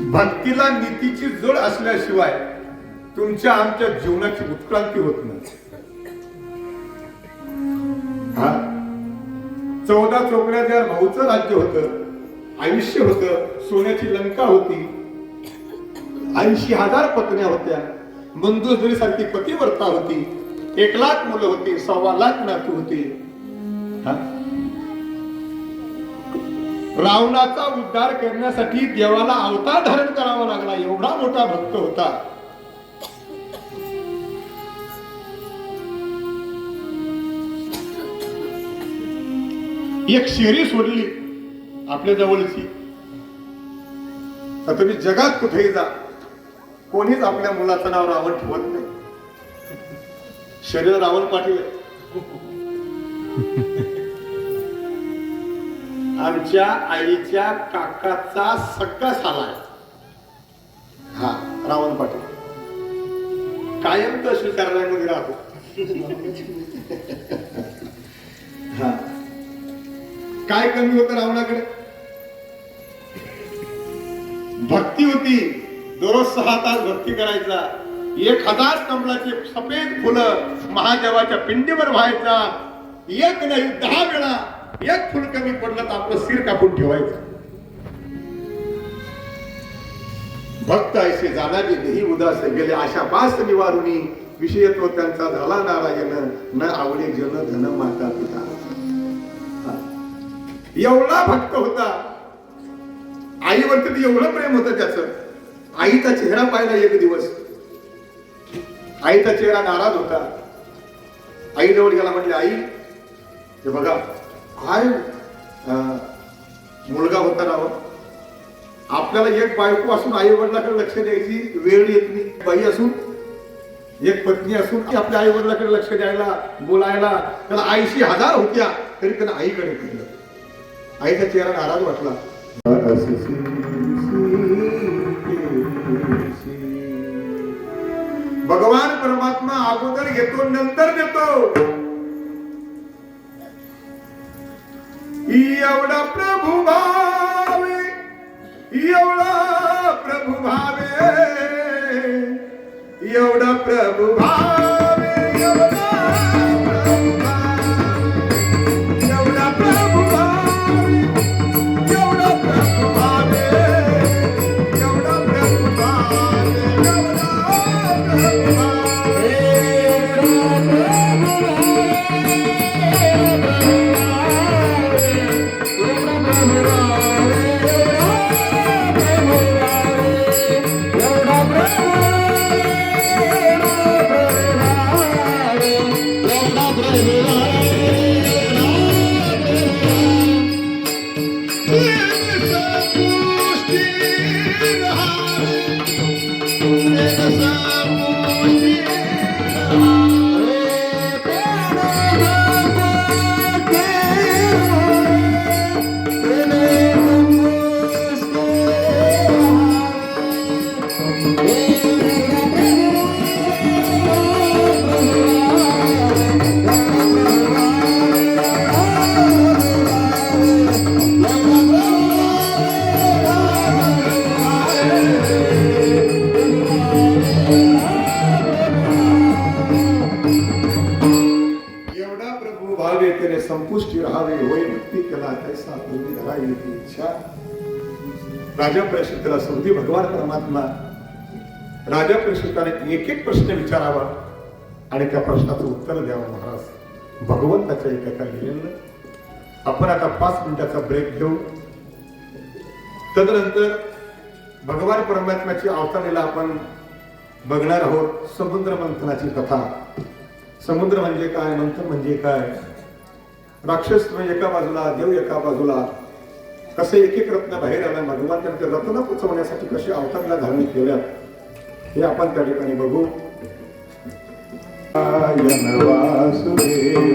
भक्तीला नीतीची जोड असल्याशिवाय तुमच्या आमच्या जीवनाची उत्क्रांती होत नाही. हा? चौदा चोकड्या त्या भाऊचं राज्य होतं आयुष्य होत सोन्याची लंका होती ऐंशी हजार पत्न्या होत्या मंदुजरी सारखी पतिव्रता होती एक लाख मुलं होती सव्वा लाख नातू होती. हा? रावणाचा उद्धार करण्यासाठी देवाला अवतार धारण करावा लागला. एवढा मोठा भक्त होता. एक शेरी सोडली आपल्या जवळची. तर तुम्ही जगात कुठेही जा. कोणीच आपल्या मुलाचं नाव रावण ठेवत नाही. शरीर रावण पाटील आमच्या आईच्या काकाचा सगळा साला हा रावण पाटील. कायम तर स्वीकारण्यामध्ये राहतो. हा. काय कमी होतं रावणाकडे? भक्ती होती. दररोज सहा तास भक्ती करायचा. एक हजार कमलाचे सफेद फुलं महादेवाच्या पिंडीवर व्हायचा. एक नाही दहा वेळा एक फुल कमी पडलं तर आपलं सिर कापून ठेवायचं. भक्त ऐसे जाणारी देही उदास गेले. अशा पाच निवारुनी विषयत्व त्यांचा झाला नारायण. न आवडे जन धन माता पिता. एवढा भक्त होता. आईवरती एवढं प्रेम होतं त्याच. आईचा चेहरा पाहिला एक दिवस. आईचा चेहरा नाराज होता. आई जवळ गेला म्हटले आई हे बघा काय मुलगा होता राव हो? आपल्याला एक बायको असून आई वडिलाकडे लक्ष द्यायची वेळ येत नाही. बाई असून एक पत्नी असून की आपल्या आई वडिलाकडे लक्ष द्यायला बोलायला त्याला आईशी हजार होत्या तरी त्यानं आईकडे फिरलं. आईचा चेहरा नाराज वाटला. भगवान परमात्मा अगोदर घेतो नंतर देतो. एवढा प्रभू भावे एवढा प्रभू भावे एवढा प्रभू भावे. पावे प्रभू तेरे संपुष्टी राहावे होय भक्ती कला कैसा पूर्वी धरावी येते इच्छा। राजा परिषदेला सौदी भगवान परमात्मा राजा परिषदाने एक एक प्रश्न विचारावा आणि त्या प्रश्नाचं उत्तर द्यावं महाराज. भगवंताच्या एका लिहिलेलं. आपण आता पाच मिनिटाचा ब्रेक घेऊ. तदनंतर भगवान परमात्म्याची अवतारेला आपण बघणार आहोत समुद्र मंथनाची कथा. समुद्र म्हणजे काय मंथन म्हणजे काय? राक्षस एका बाजूला देव एका बाजूला. कसे एक एक रत्न बाहेर आला भगवान त्यांचे रत्न पोचवण्यासाठी कसे अवतारला धारण केल्या हे आपण त्या ठिकाणी बघू. वासुदेव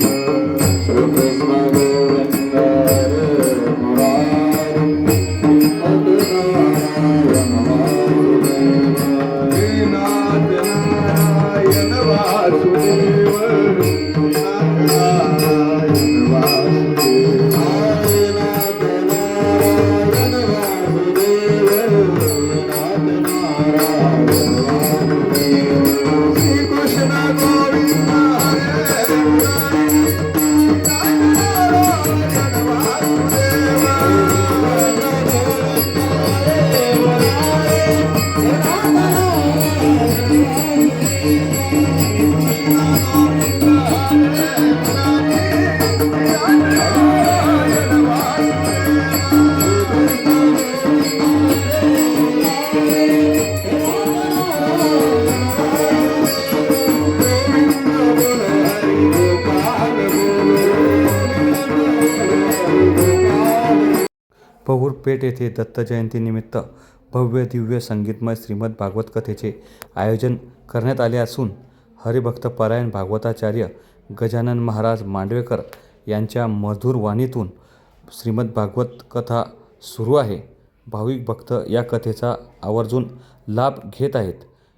पेठ येथे दत्त जयंतीनिमित्त भव्य दिव्य संगीतमय श्रीमद भागवत कथेचे आयोजन करण्यात आले असून हरिभक्तपरायण भागवताचार्य गजानन महाराज मांडवेकर यांच्या मधुर वाणीतून श्रीमद भागवत कथा सुरू आहे. भाविक भक्त या कथेचा आवर्जून लाभ घेत आहेत.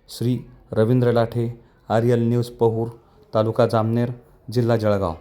श्री रवींद्र लाठे आर्यल न्यूज पहूर तालुका जामनेर जिल्हा जळगाव.